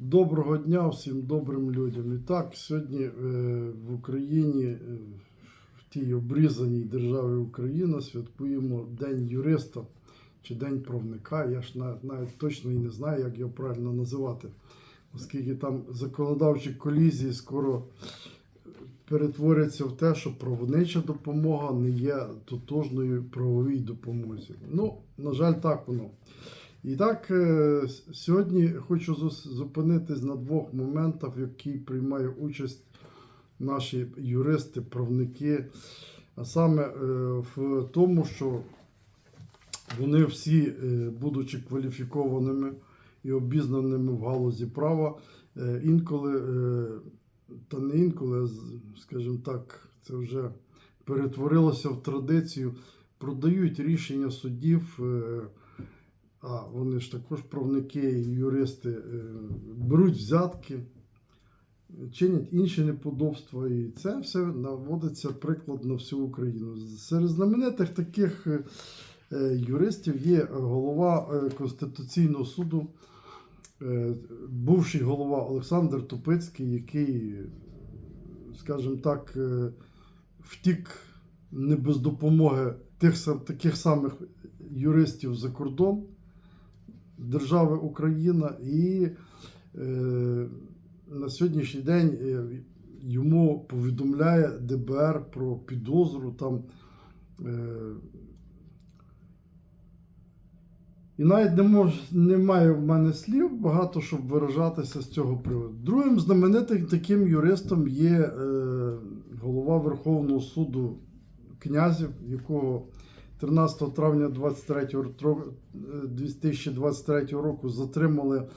Доброго дня всім добрим людям. І так, сьогодні е, в Україні, е, в тій обрізаній державі Україна, святкуємо День юриста чи День правника. Я ж навіть, точно і не знаю, як його правильно називати, оскільки там законодавчі колізії скоро перетворяться в те, що правнича допомога не є тотожною правовій допомозі. Ну, на жаль, так воно. І так, е, сьогодні хочу зупинитись на двох моментах, в які приймають участь наші юристи, правники, а саме е, в тому, що вони всі, е, будучи кваліфікованими і обізнаними в галузі права, інколи, та не інколи, скажімо так, це вже перетворилося в традицію, продають рішення судів. А вони ж також правники і юристи е, беруть взятки, чинять інші неподобства, і це все наводиться приклад на всю Україну. Серед знаменитих таких е, е, юристів є голова Конституційного суду, бувший голова Олександр Тупицький, який, скажімо так, втік не без допомоги тих таких самих юристів за кордон держави Україна, і е, на сьогоднішній день е, йому повідомляє ДБР про підозру там. Е, і навіть не мож, немає в мене слів багато, щоб виражатися з цього приводу. Другим знаменитим таким юристом є е, голова Верховного суду князів, якого 13 травня 23 е, 2023 року затримали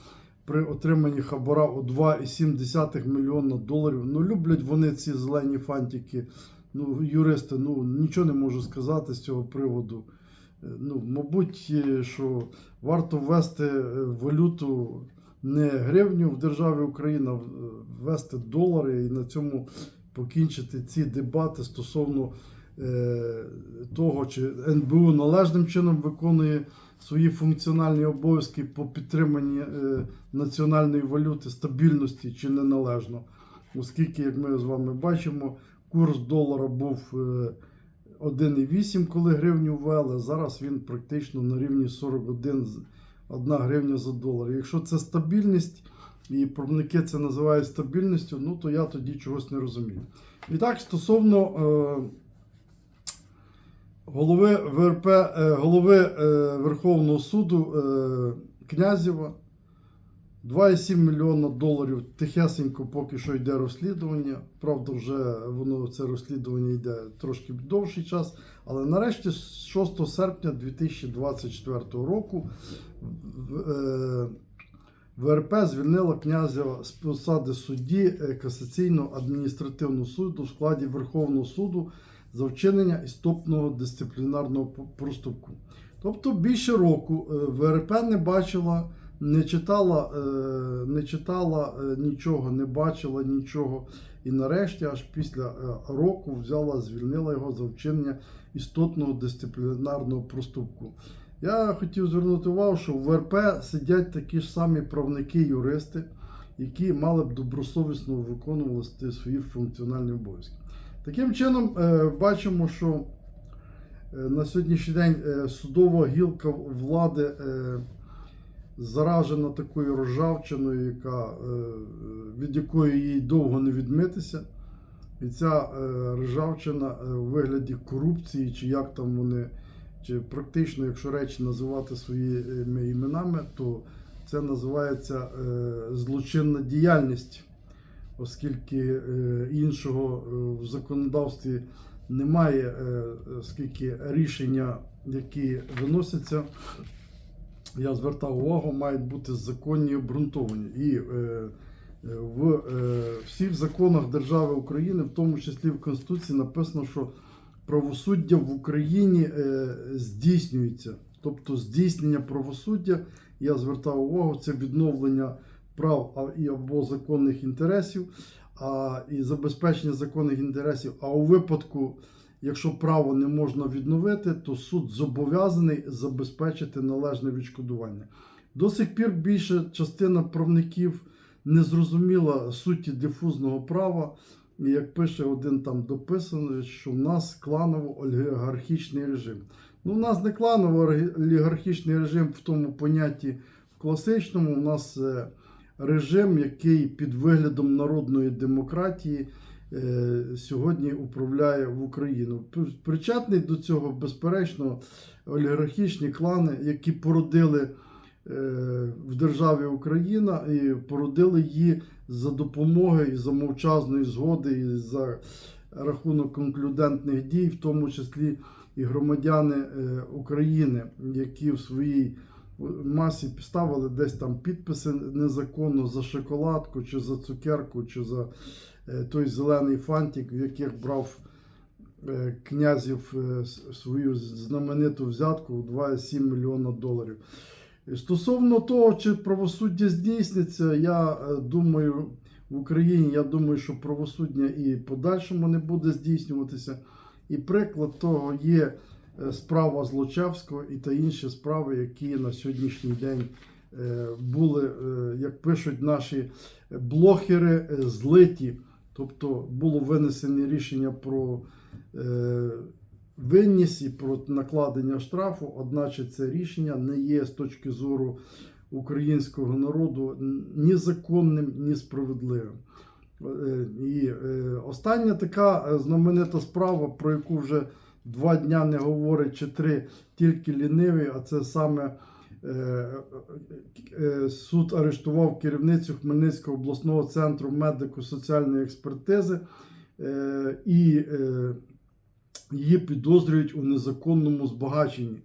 при отриманні хабара у 2,7 мільйона доларів. Ну, люблять вони ці зелені фантики. Ну, юристи, ну нічого не можу сказати з цього приводу. Е, Ну, мабуть, е, що варто ввести валюту не гривню в державі Україна, а ввести долари і на цьому покінчити ці дебати стосовно того, чи НБУ належним чином виконує свої функціональні обов'язки по підтриманні е, національної валюти, стабільності чи неналежно. Оскільки, як ми з вами бачимо, курс долара був е, 1,8, коли гривню ввели, зараз він практично на рівні 41 1 гривня за долар. Якщо це стабільність, і правники це називають стабільністю, ну то я тоді чогось не розумію. І так, стосовно е, голови ВРП, е, голови е, Верховного суду е, Князєва. 2,7 мільйона доларів тихесенько поки що йде розслідування. Правда, вже воно це розслідування йде трошки довший час. Але нарешті, 6 серпня 2024 року, ВРП звільнила князя з посади судді е, касаційного адміністративного суду в складі Верховного суду за вчинення істотного дисциплінарного проступку. Тобто більше року е, ВРП не бачила, не читала, е, не читала е, нічого, не бачила нічого. І нарешті, аж після року, взяла, звільнила його за вчинення істотного дисциплінарного проступку. Я хотів звернути увагу, що в ВРП сидять такі ж самі правники-юристи, які мали б добросовісно виконувати свої функціональні обов'язки. Таким чином, е, бачимо, що е, на сьогоднішній день е, судова гілка влади заражена такою ржавчиною, яка, від якої їй довго не відмитися. І ця ржавчина у вигляді корупції, чи як там вони, чи практично, якщо речі називати своїми іменами, то це називається злочинна діяльність, оскільки е, іншого е, в законодавстві немає, е, оскільки рішення, які виносяться, я звертав увагу, мають бути законні обґрунтовані. І в всіх законах держави України, в тому числі в Конституції, написано, що правосуддя в Україні здійснюється. Тобто здійснення правосуддя, я звертав увагу, це відновлення прав або законних інтересів, а, і забезпечення законних інтересів. А у випадку, якщо право не можна відновити, то суд зобов'язаний забезпечити належне відшкодування. До сих пір більша частина правників незрозуміла суті дифузного права. Як пише один там дописаний, що в нас кланово-олігархічний режим. Ну, у нас не кланово-олігархічний режим в тому понятті в класичному. У нас е, режим, який під виглядом народної демократії е, сьогодні управляє в Україну. Причетний до цього, безперечно, олігархічні клани, які породили е, в державі Україна і породили її за допомоги і за мовчазної згоди, і за рахунок конклюдентних дій, в тому числі і громадяни е, України, які в своїй масі поставили десь там підписи незаконно за шоколадку, чи за цукерку, чи за е, той зелений фантик, в яких брав е, князів е, свою знамениту взятку у 2,7 мільйона доларів. Стосовно того, чи правосуддя здійсниться, я думаю, в Україні я думаю, що правосуддя і подальшому не буде здійснюватися. І приклад того є справа Злочевського і та інші справи, які на сьогоднішній день е, були, е, як пишуть наші блогери, е, злиті. Тобто було винесені рішення про е, винність і про накладення штрафу, одначе це рішення не є з точки зору українського народу ні законним, ні справедливим. Е, І е, остання така е, знаменита справа, про яку вже два дня не говорить чи три, тільки ліниві, а це саме е, е, суд арештував керівницю Хмельницького обласного центру медико-соціальної експертизи е, і її підозрюють у незаконному збагаченні.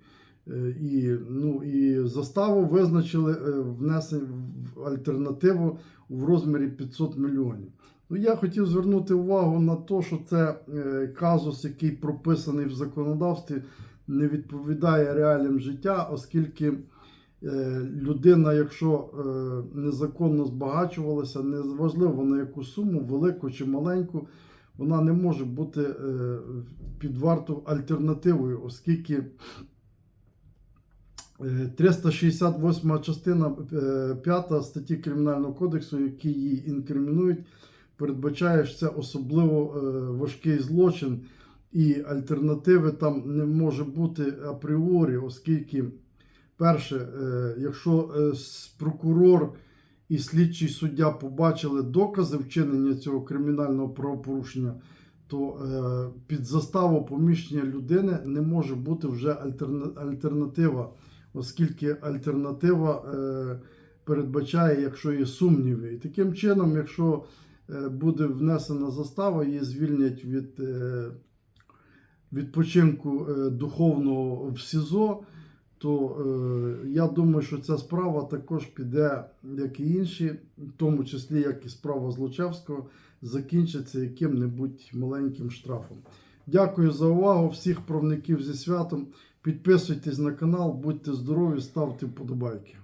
І, ну, і заставу визначили внесення в альтернативу в розмірі 500 мільйонів. Ну, я хотів звернути увагу на те, що це е, казус, який прописаний в законодавстві, не відповідає реаліям життя, оскільки е, людина, якщо е, незаконно збагачувалася, неважливо на яку суму, велику чи маленьку, вона не може бути під варту альтернативою, оскільки е, 368 частина 5 статті Кримінального кодексу, які її інкримінують, передбачає, що це особливо е, важкий злочин, і альтернативи там не може бути апріорі, оскільки, перше, е, якщо е, прокурор і слідчий суддя побачили докази вчинення цього кримінального правопорушення, то під заставу поміщення людини не може бути вже альтернатива, оскільки альтернатива передбачає, якщо є сумніви. І таким чином, якщо буде внесена застава, її звільнять від е, відпочинку е, духовного в СІЗО, то е, я думаю, що ця справа також піде, як і інші, в тому числі як і справа Злочевського, закінчиться яким-небудь маленьким штрафом. Дякую за увагу. Всіх правників зі святом. Підписуйтесь на канал, будьте здорові, ставте вподобайки.